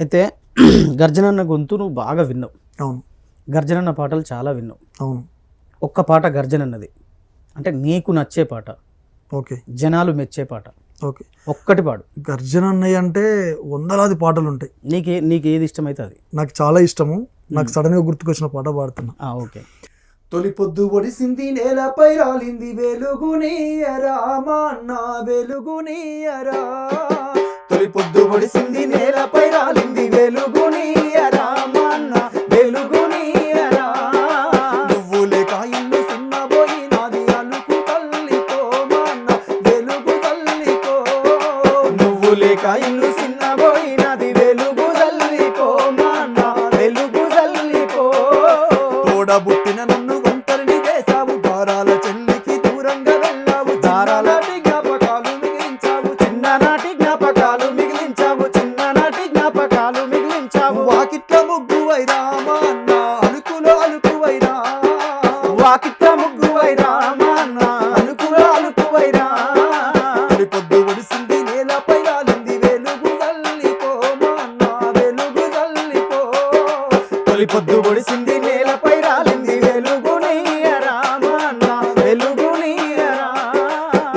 అయితే గర్జనన్న గొంతు నువ్వు బాగా విన్నావు. అవును. గర్జనన్న పాటలు చాలా విన్నావు. అవును. ఒక్క పాట గర్జనన్నది. అంటే నీకు నచ్చే పాట. ఓకే. జనాలు మెచ్చే పాట. ఓకే. ఒక్కటి పాడు. గర్జన అన్నయ్య అంటే వందలాది పాటలు ఉంటాయి నీకే నీకు ఏది ఇష్టమైతే అది నాకు చాలా ఇష్టము. నాకు సడన్గా గుర్తుకొచ్చిన పాట పాడుతున్నా. ఆ, ఓకే. తొలి పొద్దు ఒడిసింది నేలపై రాలింది వెలుగునీయరా మా అన్న వెలుగునీయరా తొలి పొద్దు ఒడిసింది నేలపై నువ్వు లేక ఇల్లు సిన్నబోయినది వెలుగు తల్లితో మా తెలుగు వెలుగు తల్లితో తోడబుట్టిన నన్ను ఒంటరిని చేశావు. దారాల చెల్లికి దూరంగా వెళ్ళావు. దారాల జ్ఞాపకాలు మిగిలించావు. చిన్ననాటి జ్ఞాపకాలు మిగిలించావు. చిన్ననాటి జ్ఞాపకాలు మిగిలించావు. వాకిట్ల ముగ్గు వైరామా అన్న అలుకులో అలుకు వైరా. వాకిట్ల ముగ్గు వైరామా అన్న తొలి పొద్దు ఒడిసింది నేలపై రాలింది వెలుగు నీయరా మా అన్న వెలుగు నీయరా.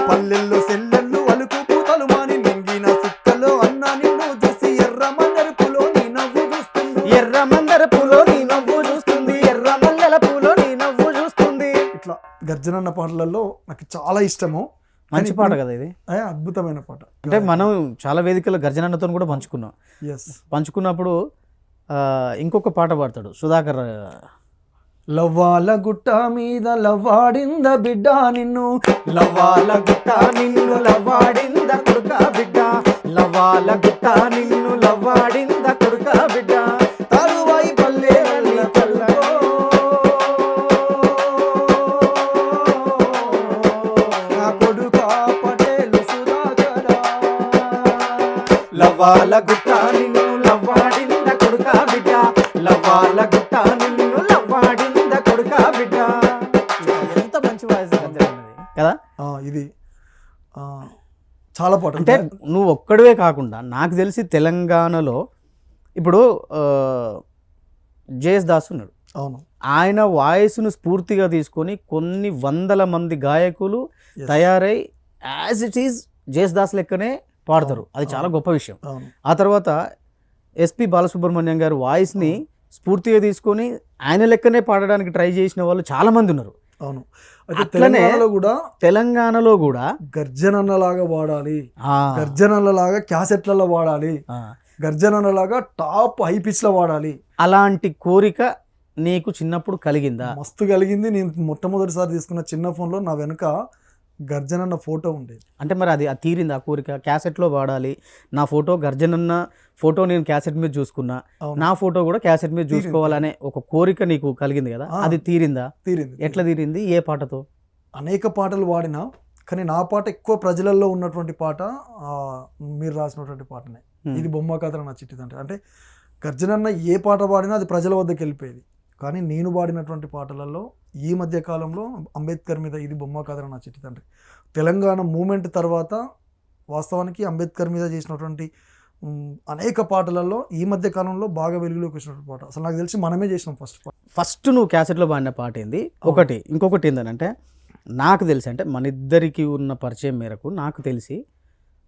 పల్లెల్లో సెల్లెళ్ళు అలుకు పూతలు మాని మింగిన సుక్కలో అన్న నిన్ను చూసి ఎర్ర మందరపులో నీ నవ్వు చూస్తుంది. ఎర్ర మందరపులో నీ నవ్వు చూస్తుంది ఎర్ర మల్లెల పూలో నీ నవ్వు చూస్తుంది. ఇట్లా గర్జనన్న పాటలలో నాకు చాలా ఇష్టము. మంచి పాట కదా ఇది. అదే అద్భుతమైన పాట. అంటే మనం చాలా వేదికల గర్జనన్నతో కూడా పంచుకున్నాం. పంచుకున్నప్పుడు ఇంకొక పాట పాడతాడు. సుధాకర్ లవ్వాల గుట్ట మీద లవ్వాడింద బిడ్డ నిన్ను. లవ్వాల గుట్ట నిన్ను లవ్వాడింద కొడుక బిడ్డ. లవ్వాల గుట్ట నిన్ను లవ్వాడింద కొడుక బిడ్డ. తరువాయి పల్లె కొడుక పటేలు లవ్వాల గుట్ట నిన్ను లవ్వాడి కదా? ఇది. చాలా పాట. అంటే నువ్వు ఒక్కడివే కాకుండా నాకు తెలిసి తెలంగాణలో ఇప్పుడు జేఎస్ దాస్ ఉన్నాడు. అవును. ఆయన వాయిస్ను స్ఫూర్తిగా తీసుకొని కొన్ని వందల మంది గాయకులు. తయారై as it is Yesudas లెక్కనే పాడతారు. అది చాలా గొప్ప విషయం. ఆ తర్వాత ఎస్పి బాలసుబ్రహ్మణ్యం గారి వాయిస్ని స్ఫూర్తిగా తీసుకొని ఆయన లెక్కనే పాడడానికి ట్రై చేసిన వాళ్ళు చాలా మంది ఉన్నారు. అవును. అయితే తెలంగాణలో కూడా తెలంగాణలో కూడా గర్జనన్నలాగా వాడాలి. ఆ, గర్జనన్నలాగా క్యాసెట్లలో వాడాలి. గర్జనన్నలాగా టాప్ హై పిచ్లో వాడాలి. అలాంటి కోరిక నీకు చిన్నప్పుడు కలిగిందా? మస్తు కలిగింది. నేను మొట్టమొదటిసారి తీసుకున్న చిన్న ఫోన్లో నా వెనుక గర్జనన్న ఫోటో ఉండేది. అంటే మరి అది అది తీరింది ఆ కోరిక. క్యాసెట్లో వాడాలి. నా ఫోటో గర్జనన్న ఫోటో నేను క్యాసెట్ మీద చూసుకున్నా. నా ఫోటో కూడా క్యాసెట్ మీద. చూసుకోవాలనే ఒక కోరిక నీకు కలిగింది కదా. అది తీరిందా? తీరింది ఎట్లా తీరింది? ఏ పాటతో? అనేక పాటలు వాడినా కానీ నా పాట ఎక్కువ ప్రజలలో ఉన్నటువంటి పాట మీరు రాసినటువంటి పాటనే. ఇది బొమ్మ కథ నా చిట్టిదంటే అంటే గర్జనన్న ఏ పాట పాడినా అది ప్రజల వద్దకు వెళ్ళిపోయేది. కానీ నేను పాడినటువంటి పాటలలో ఈ మధ్య కాలంలో అంబేద్కర్ మీద ఇది బొమ్మ కథ నా చిట్టిదండ్రి తెలంగాణ మూమెంట్ తర్వాత వాస్తవానికి అంబేద్కర్ మీద చేసినటువంటి అనేక పాటలలో ఈ మధ్య కాలంలో బాగా వెలుగులోకి వచ్చినటువంటి పాట. అసలు నాకు తెలిసి మనమే చేసినాం ఫస్ట్ పాట. ఫస్ట్ నువ్వు క్యాసెట్లో పాడిన పాట ఏంది? ఒకటి ఇంకొకటి ఏంటంటే నాకు తెలిసి అంటే మన ఇద్దరికి ఉన్న పరిచయం మేరకు నాకు తెలిసి